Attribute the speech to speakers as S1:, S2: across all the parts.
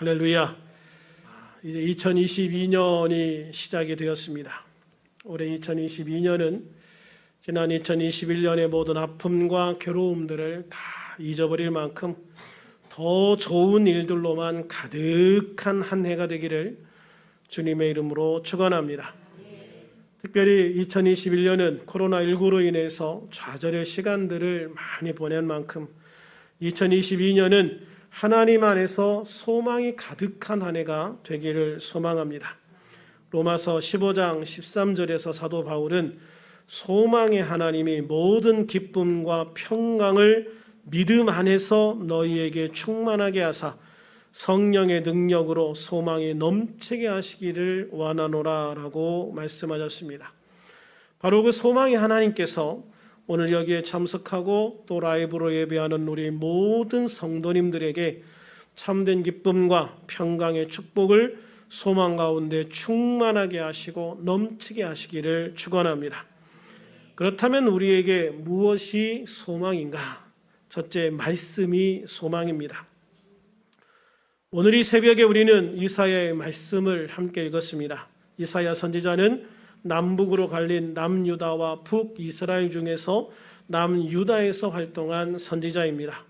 S1: 할렐루야. 이제 2022년이 시작이 되었습니다. 올해 2022년은 지난 2021년의 모든 아픔과 괴로움들을 다 잊어버릴 만큼 더 좋은 일들로만 가득한 한 해가 되기를 주님의 이름으로 축원합니다. 특별히 2021년은 코로나19로 인해서 좌절의 시간들을 많이 보낸 만큼 2022년은 하나님 안에서 소망이 가득한 한 해가 되기를 소망합니다. 로마서 15장 13절에서 사도 바울은 소망의 하나님이 모든 기쁨과 평강을 믿음 안에서 너희에게 충만하게 하사 성령의 능력으로 소망이 넘치게 하시기를 원하노라라고 말씀하셨습니다. 바로 그 소망의 하나님께서 오늘 여기에 참석하고 또 라이브로 예배하는 우리 모든 성도님들에게 참된 기쁨과 평강의 축복을 소망 가운데 충만하게 하시고 넘치게 하시기를 축원합니다. 그렇다면 우리에게 무엇이 소망인가? 첫째 말씀이 소망입니다. 오늘 이 새벽에 우리는 이사야의 말씀을 함께 읽었습니다. 이사야 선지자는 남북으로 갈린 남유다와 북이스라엘 중에서 남유다에서 활동한 선지자입니다.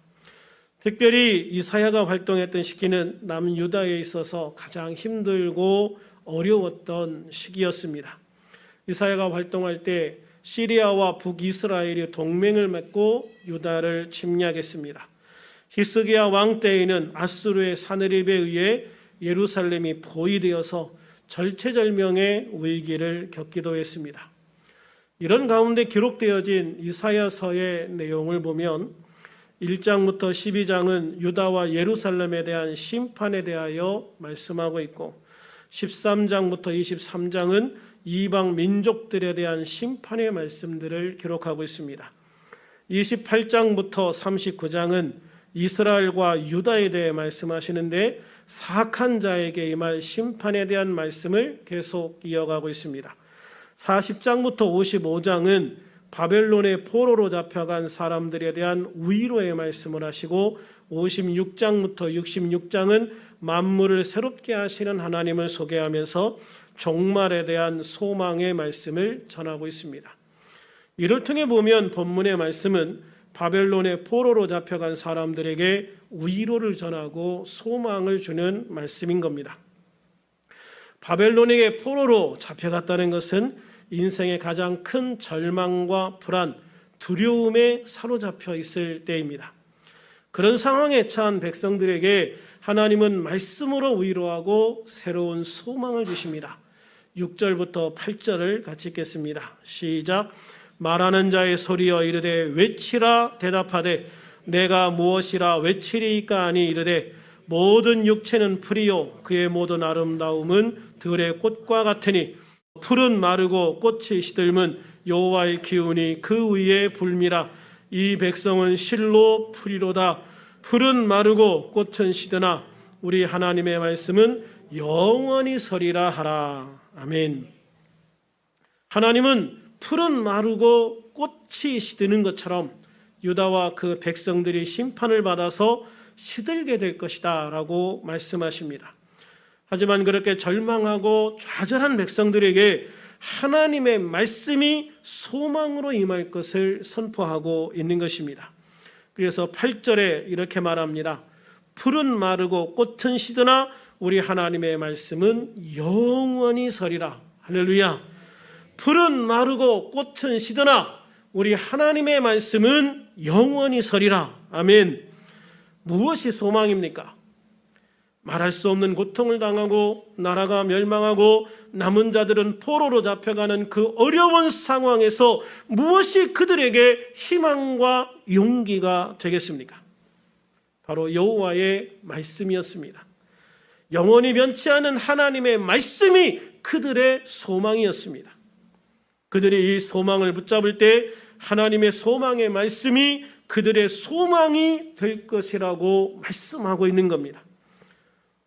S1: 특별히 이사야가 활동했던 시기는 남유다에 있어서 가장 힘들고 어려웠던 시기였습니다. 이사야가 활동할 때 시리아와 북이스라엘이 동맹을 맺고 유다를 침략했습니다. 히스기야 왕 때에는 아수르의 사느립에 의해 예루살렘이 포위되어서 절체절명의 위기를 겪기도 했습니다. 이런 가운데 기록되어진 이사야서의 내용을 보면 1장부터 12장은 유다와 예루살렘에 대한 심판에 대하여 말씀하고 있고 13장부터 23장은 이방 민족들에 대한 심판의 말씀들을 기록하고 있습니다. 28장부터 39장은 이스라엘과 유다에 대해 말씀하시는데 사악한 자에게 임할 심판에 대한 말씀을 계속 이어가고 있습니다. 40장부터 55장은 바벨론의 포로로 잡혀간 사람들에 대한 위로의 말씀을 하시고 56장부터 66장은 만물을 새롭게 하시는 하나님을 소개하면서 종말에 대한 소망의 말씀을 전하고 있습니다. 이를 통해 보면 본문의 말씀은 바벨론의 포로로 잡혀간 사람들에게 위로를 전하고 소망을 주는 말씀인 겁니다. 바벨론에게 포로로 잡혀갔다는 것은 인생의 가장 큰 절망과 불안, 두려움에 사로잡혀 있을 때입니다. 그런 상황에 처한 백성들에게 하나님은 말씀으로 위로하고 새로운 소망을 주십니다. 6절부터 8절을 같이 읽겠습니다. 시작. 말하는 자의 소리여 이르되 외치라 대답하되 내가 무엇이라 외치리이까 하니 이르되 모든 육체는 풀이요 그의 모든 아름다움은 들의 꽃과 같으니 풀은 마르고 꽃이 시들면 여호와의 기운이 그 위에 불미라. 이 백성은 실로 풀이로다. 풀은 마르고 꽃은 시드나. 우리 하나님의 말씀은 영원히 서리라 하라. 아멘. 하나님은 풀은 마르고 꽃이 시드는 것처럼 유다와 그 백성들이 심판을 받아서 시들게 될 것이다 라고 말씀하십니다. 하지만 그렇게 절망하고 좌절한 백성들에게 하나님의 말씀이 소망으로 임할 것을 선포하고 있는 것입니다. 그래서 8절에 이렇게 말합니다. 풀은 마르고 꽃은 시드나 우리 하나님의 말씀은 영원히 서리라. 할렐루야. 풀은 마르고 꽃은 시드나 우리 하나님의 말씀은 영원히 서리라. 아멘. 무엇이 소망입니까? 말할 수 없는 고통을 당하고 나라가 멸망하고 남은 자들은 포로로 잡혀가는 그 어려운 상황에서 무엇이 그들에게 희망과 용기가 되겠습니까? 바로 여호와의 말씀이었습니다. 영원히 변치 않은 하나님의 말씀이 그들의 소망이었습니다. 그들이 이 소망을 붙잡을 때 하나님의 소망의 말씀이 그들의 소망이 될 것이라고 말씀하고 있는 겁니다.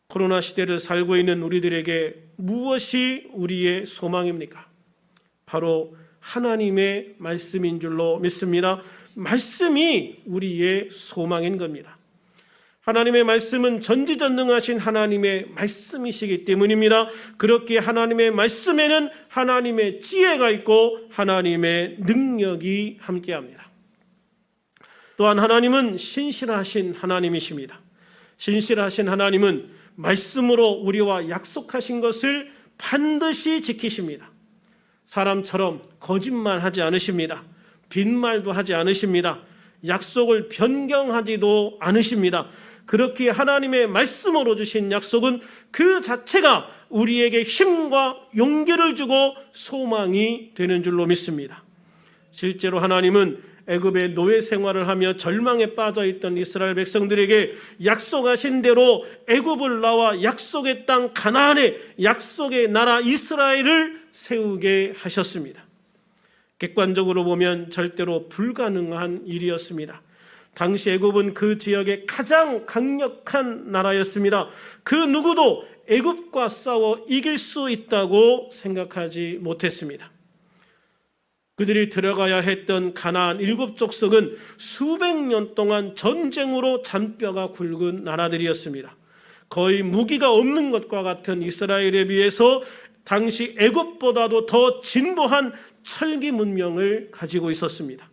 S1: 코로나 시대를 살고 있는 우리들에게 무엇이 우리의 소망입니까? 바로 하나님의 말씀인 줄로 믿습니다. 말씀이 우리의 소망인 겁니다. 하나님의 말씀은 전지전능하신 하나님의 말씀이시기 때문입니다. 그렇게 하나님의 말씀에는 하나님의 지혜가 있고 하나님의 능력이 함께합니다. 또한 하나님은 신실하신 하나님이십니다. 신실하신 하나님은 말씀으로 우리와 약속하신 것을 반드시 지키십니다. 사람처럼 거짓말하지 않으십니다. 빈말도 하지 않으십니다. 약속을 변경하지도 않으십니다. 그렇게 하나님의 말씀으로 주신 약속은 그 자체가 우리에게 힘과 용기를 주고 소망이 되는 줄로 믿습니다. 실제로 하나님은 애굽의 노예 생활을 하며 절망에 빠져 있던 이스라엘 백성들에게 약속하신 대로 애굽을 나와 약속의 땅 가나안에 약속의 나라 이스라엘을 세우게 하셨습니다. 객관적으로 보면 절대로 불가능한 일이었습니다. 당시 애굽은 그 지역의 가장 강력한 나라였습니다. 그 누구도 애굽과 싸워 이길 수 있다고 생각하지 못했습니다. 그들이 들어가야 했던 가나안 일곱 족속은 수백 년 동안 전쟁으로 잔뼈가 굵은 나라들이었습니다. 거의 무기가 없는 것과 같은 이스라엘에 비해서 당시 애굽보다도 더 진보한 철기 문명을 가지고 있었습니다.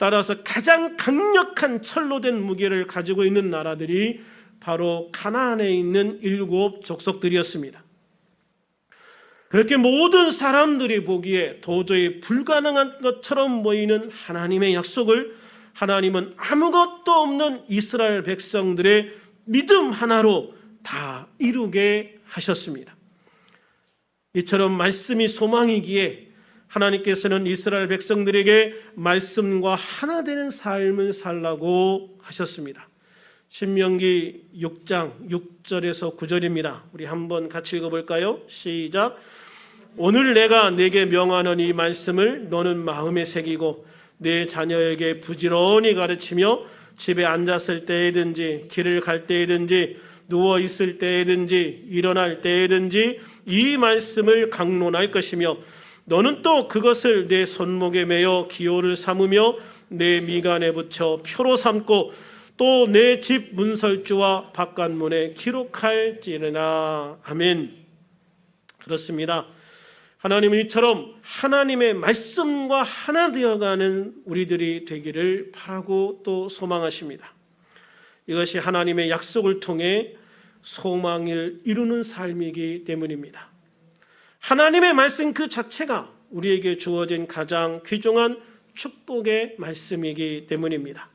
S1: 따라서 가장 강력한 철로 된 무기를 가지고 있는 나라들이 바로 가나안에 있는 일곱 족속들이었습니다. 그렇게 모든 사람들이 보기에 도저히 불가능한 것처럼 보이는 하나님의 약속을 하나님은 아무것도 없는 이스라엘 백성들의 믿음 하나로 다 이루게 하셨습니다. 이처럼 말씀이 소망이기에 하나님께서는 이스라엘 백성들에게 말씀과 하나 되는 삶을 살라고 하셨습니다. 신명기 6장 6절에서 9절입니다. 우리 한번 같이 읽어볼까요? 시작. 오늘 내가 내게 명하는 이 말씀을 너는 마음에 새기고 내 자녀에게 부지런히 가르치며 집에 앉았을 때에든지 길을 갈 때에든지 누워 있을 때에든지 일어날 때에든지 이 말씀을 강론할 것이며 너는 또 그것을 내 손목에 매어 기호를 삼으며 내 미간에 붙여 표로 삼고 또 내 집 문설주와 바깥문에 기록할지니라 아멘 그렇습니다. 하나님은 이처럼 하나님의 말씀과 하나 되어가는 우리들이 되기를 바라고 또 소망하십니다. 이것이 하나님의 약속을 통해 소망을 이루는 삶이기 때문입니다. 하나님의 말씀 그 자체가 우리에게 주어진 가장 귀중한 축복의 말씀이기 때문입니다.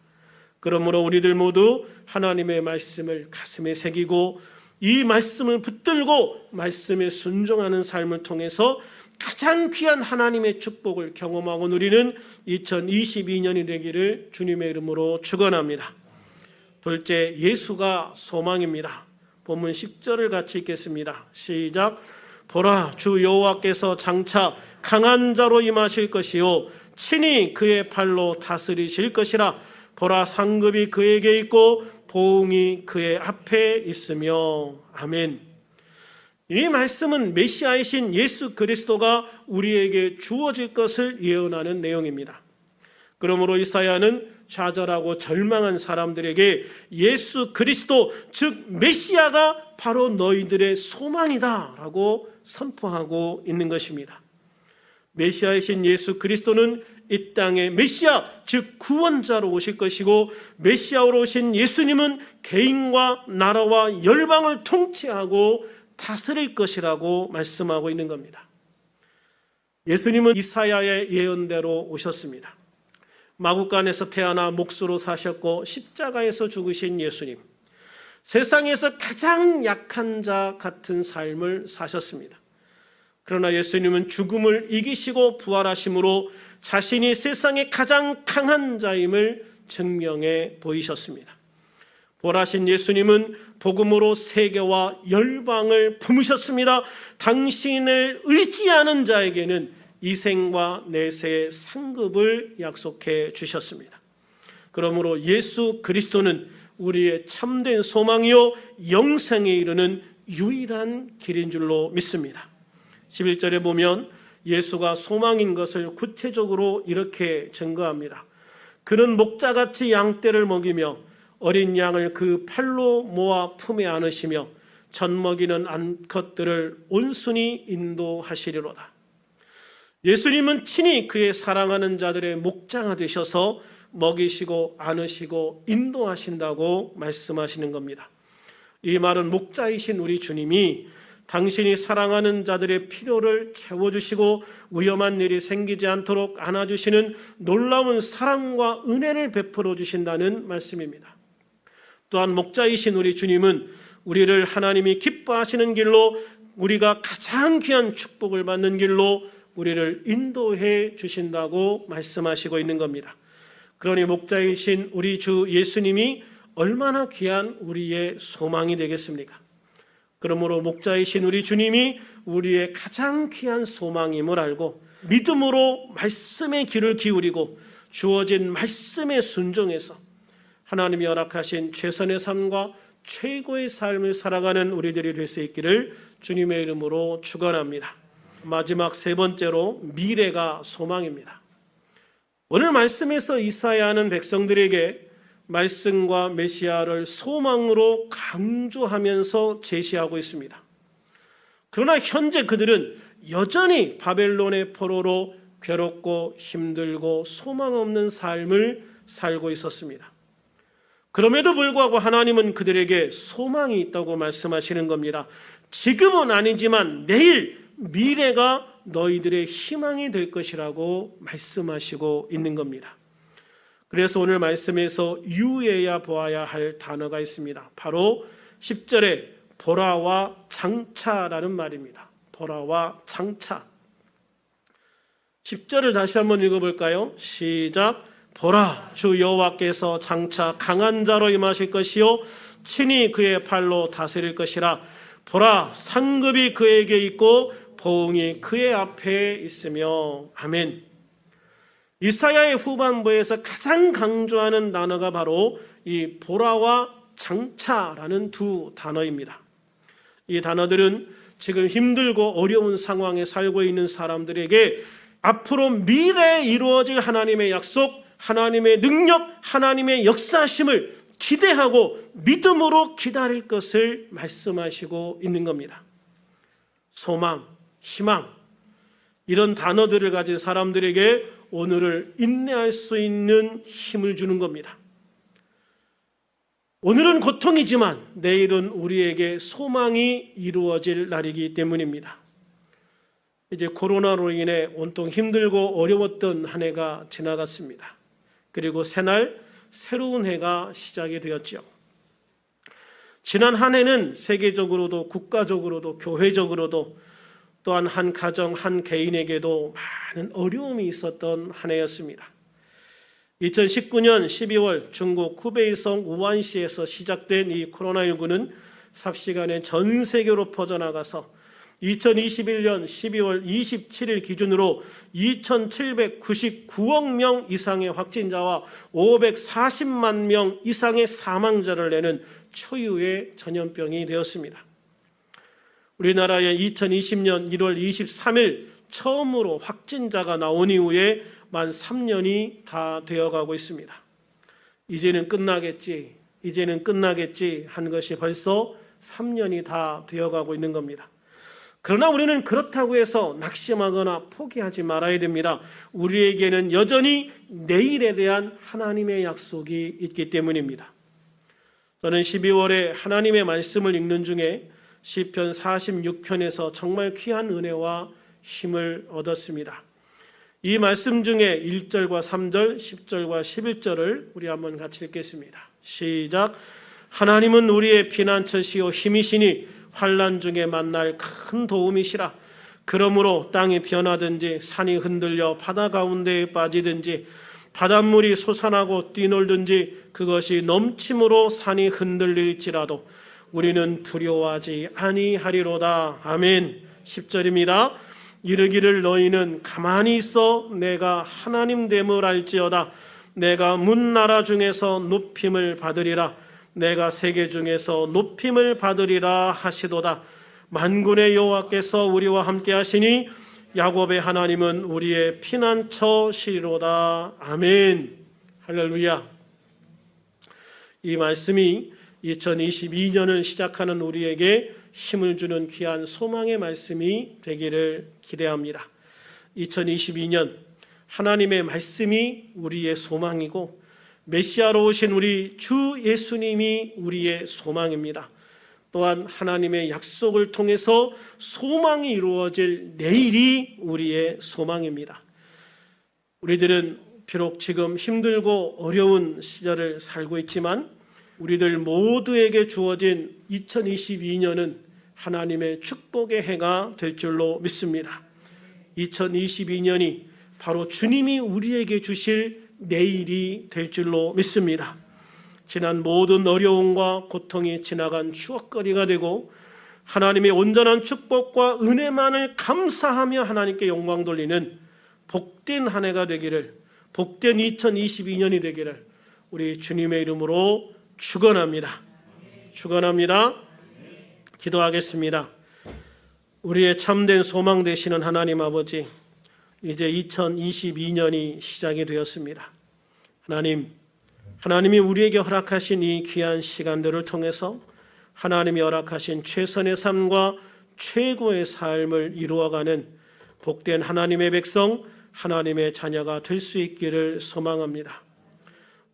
S1: 그러므로 우리들 모두 하나님의 말씀을 가슴에 새기고 이 말씀을 붙들고 말씀에 순종하는 삶을 통해서 가장 귀한 하나님의 축복을 경험하고 누리는 2022년이 되기를 주님의 이름으로 축원합니다. 둘째, 예수가 소망입니다. 본문 10절을 같이 읽겠습니다. 시작. 보라, 주 여호와께서 장차 강한 자로 임하실 것이요 친히 그의 팔로 다스리실 것이라. 보라, 상급이 그에게 있고 보응이 그의 앞에 있으며 아멘. 이 말씀은 메시아이신 예수 그리스도가 우리에게 주어질 것을 예언하는 내용입니다. 그러므로 이사야는 좌절하고 절망한 사람들에게 예수 그리스도 즉 메시아가 바로 너희들의 소망이다라고 선포하고 있는 것입니다. 메시아이신 예수 그리스도는 이 땅에 메시아 즉 구원자로 오실 것이고 메시아로 오신 예수님은 개인과 나라와 열방을 통치하고 다스릴 것이라고 말씀하고 있는 겁니다. 예수님은 이사야의 예언대로 오셨습니다. 마국간에서 태어나 목수로 사셨고 십자가에서 죽으신 예수님. 세상에서 가장 약한 자 같은 삶을 사셨습니다. 그러나 예수님은 죽음을 이기시고 부활하심으로 자신이 세상의 가장 강한 자임을 증명해 보이셨습니다. 보라신 예수님은 복음으로 세계와 열방을 품으셨습니다. 당신을 의지하는 자에게는 이생과 내세의 상급을 약속해 주셨습니다. 그러므로 예수 그리스도는 우리의 참된 소망이요 영생에 이르는 유일한 길인 줄로 믿습니다. 11절에 보면 예수가 소망인 것을 구체적으로 이렇게 증거합니다. 그는 목자같이 양떼를 먹이며 어린 양을 그 팔로 모아 품에 안으시며 젖 먹이는 암컷들을 온순히 인도하시리로다. 예수님은 친히 그의 사랑하는 자들의 목자가 되셔서 먹이시고 안으시고 인도하신다고 말씀하시는 겁니다. 이 말은 목자이신 우리 주님이 당신이 사랑하는 자들의 필요를 채워주시고 위험한 일이 생기지 않도록 안아주시는 놀라운 사랑과 은혜를 베풀어 주신다는 말씀입니다. 또한 목자이신 우리 주님은 우리를 하나님이 기뻐하시는 길로 우리가 가장 귀한 축복을 받는 길로 우리를 인도해 주신다고 말씀하시고 있는 겁니다. 그러니 목자이신 우리 주 예수님이 얼마나 귀한 우리의 소망이 되겠습니까? 그러므로 목자이신 우리 주님이 우리의 가장 귀한 소망임을 알고 믿음으로 말씀의 귀를 기울이고 주어진 말씀에 순종해서 하나님이 허락하신 최선의 삶과 최고의 삶을 살아가는 우리들이 될 수 있기를 주님의 이름으로 축원합니다. 마지막 세 번째로 미래가 소망입니다. 오늘 말씀에서 이사야는 백성들에게 말씀과 메시아를 소망으로 강조하면서 제시하고 있습니다. 그러나 현재 그들은 여전히 바벨론의 포로로 괴롭고 힘들고 소망 없는 삶을 살고 있었습니다. 그럼에도 불구하고 하나님은 그들에게 소망이 있다고 말씀하시는 겁니다. 지금은 아니지만 내일 미래가 너희들의 희망이 될 것이라고 말씀하시고 있는 겁니다. 그래서 오늘 말씀에서 유해야 보아야 할 단어가 있습니다. 바로 10절에 보라와 장차라는 말입니다. 보라와 장차. 10절을 다시 한번 읽어볼까요? 시작. 보라, 주 여호와께서 장차 강한 자로 임하실 것이요, 친히 그의 팔로 다스릴 것이라. 보라, 상급이 그에게 있고 보응이 그의 앞에 있으며. 아멘. 이사야의 후반부에서 가장 강조하는 단어가 바로 이 보라와 장차라는 두 단어입니다. 이 단어들은 지금 힘들고 어려운 상황에 살고 있는 사람들에게 앞으로 미래에 이루어질 하나님의 약속, 하나님의 능력, 하나님의 역사심을 기대하고 믿음으로 기다릴 것을 말씀하시고 있는 겁니다. 소망, 희망, 이런 단어들을 가진 사람들에게 오늘을 인내할 수 있는 힘을 주는 겁니다. 오늘은 고통이지만 내일은 우리에게 소망이 이루어질 날이기 때문입니다. 이제 코로나로 인해 온통 힘들고 어려웠던 한 해가 지나갔습니다. 그리고 새날 새로운 해가 시작이 되었죠. 지난 한 해는 세계적으로도 국가적으로도 교회적으로도 또한 한 가정 한 개인에게도 많은 어려움이 있었던 한 해였습니다. 2019년 12월 중국 후베이성 우한시에서 시작된 이 코로나19는 삽시간에 전 세계로 퍼져나가서 2021년 12월 27일 기준으로 2,799억 명 이상의 확진자와 540만 명 이상의 사망자를 내는 초유의 전염병이 되었습니다. 우리나라에 2020년 1월 23일 처음으로 확진자가 나온 이후에 만 3년이 다 되어가고 있습니다. 이제는 끝나겠지, 이제는 끝나겠지 한 것이 벌써 3년이 다 되어가고 있는 겁니다. 그러나 우리는 그렇다고 해서 낙심하거나 포기하지 말아야 됩니다. 우리에게는 여전히 내일에 대한 하나님의 약속이 있기 때문입니다. 저는 12월에 하나님의 말씀을 읽는 중에 시편 46편에서 정말 귀한 은혜와 힘을 얻었습니다. 이 말씀 중에 1절과 3절, 10절과 11절을 우리 한번 같이 읽겠습니다. 시작. 하나님은 우리의 피난처시요 힘이시니 환란 중에 만날 큰 도움이시라. 그러므로 땅이 변하든지 산이 흔들려 바다 가운데에 빠지든지 바닷물이 솟아나고 뛰놀든지 그것이 넘침으로 산이 흔들릴지라도 우리는 두려워하지 아니하리로다. 아멘. 10절입니다. 이르기를 너희는 가만히 있어 내가 하나님 됨을 알지어다. 내가 문 나라 중에서 높임을 받으리라. 내가 세계 중에서 높임을 받으리라 하시도다. 만군의 여호와께서 우리와 함께 하시니 야곱의 하나님은 우리의 피난처시로다. 아멘. 할렐루야. 이 말씀이 2022년을 시작하는 우리에게 힘을 주는 귀한 소망의 말씀이 되기를 기대합니다. 2022년 하나님의 말씀이 우리의 소망이고 메시아로 오신 우리 주 예수님이 우리의 소망입니다. 또한 하나님의 약속을 통해서 소망이 이루어질 내일이 우리의 소망입니다. 우리들은 비록 지금 힘들고 어려운 시절을 살고 있지만 우리들 모두에게 주어진 2022년은 하나님의 축복의 해가 될 줄로 믿습니다. 2022년이 바로 주님이 우리에게 주실 내일이 될 줄로 믿습니다. 지난 모든 어려움과 고통이 지나간 추억거리가 되고 하나님의 온전한 축복과 은혜만을 감사하며 하나님께 영광 돌리는 복된 한 해가 되기를 복된 2022년이 되기를 우리 주님의 이름으로 축원합니다. 축원합니다. 기도하겠습니다. 우리의 참된 소망 되시는 하나님 아버지 이제 2022년이 시작이 되었습니다. 하나님 하나님이 우리에게 허락하신 이 귀한 시간들을 통해서 하나님이 허락하신 최선의 삶과 최고의 삶을 이루어가는 복된 하나님의 백성, 하나님의 자녀가 될 수 있기를 소망합니다.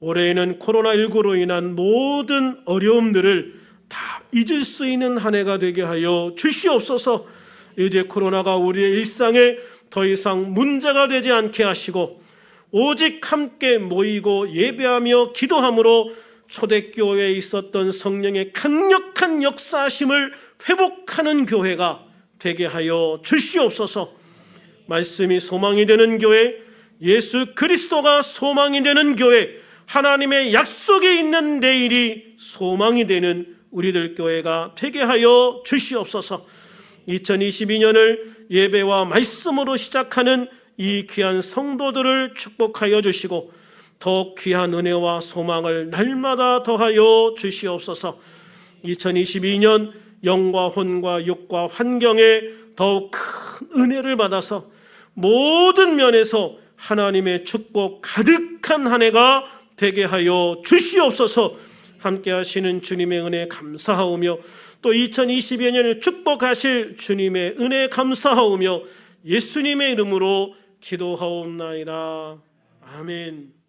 S1: 올해에는 코로나19로 인한 모든 어려움들을 다 잊을 수 있는 한 해가 되게 하여 주시옵소서 이제 코로나가 우리의 일상에 더 이상 문제가 되지 않게 하시고 오직 함께 모이고 예배하며 기도함으로 초대교회에 있었던 성령의 강력한 역사심을 회복하는 교회가 되게 하여 주시옵소서. 말씀이 소망이 되는 교회, 예수 그리스도가 소망이 되는 교회, 하나님의 약속이 있는 내일이 소망이 되는 우리들 교회가 되게 하여 주시옵소서. 2022년을 예배와 말씀으로 시작하는 이 귀한 성도들을 축복하여 주시고 더 귀한 은혜와 소망을 날마다 더하여 주시옵소서. 2022년 영과 혼과 육과 환경에 더욱 큰 은혜를 받아서 모든 면에서 하나님의 축복 가득한 한 해가 되게 하여 주시옵소서. 함께 하시는 주님의 은혜 감사하오며 또 2022년을 축복하실 주님의 은혜 감사하오며 예수님의 이름으로 기도하옵나이다. 아멘.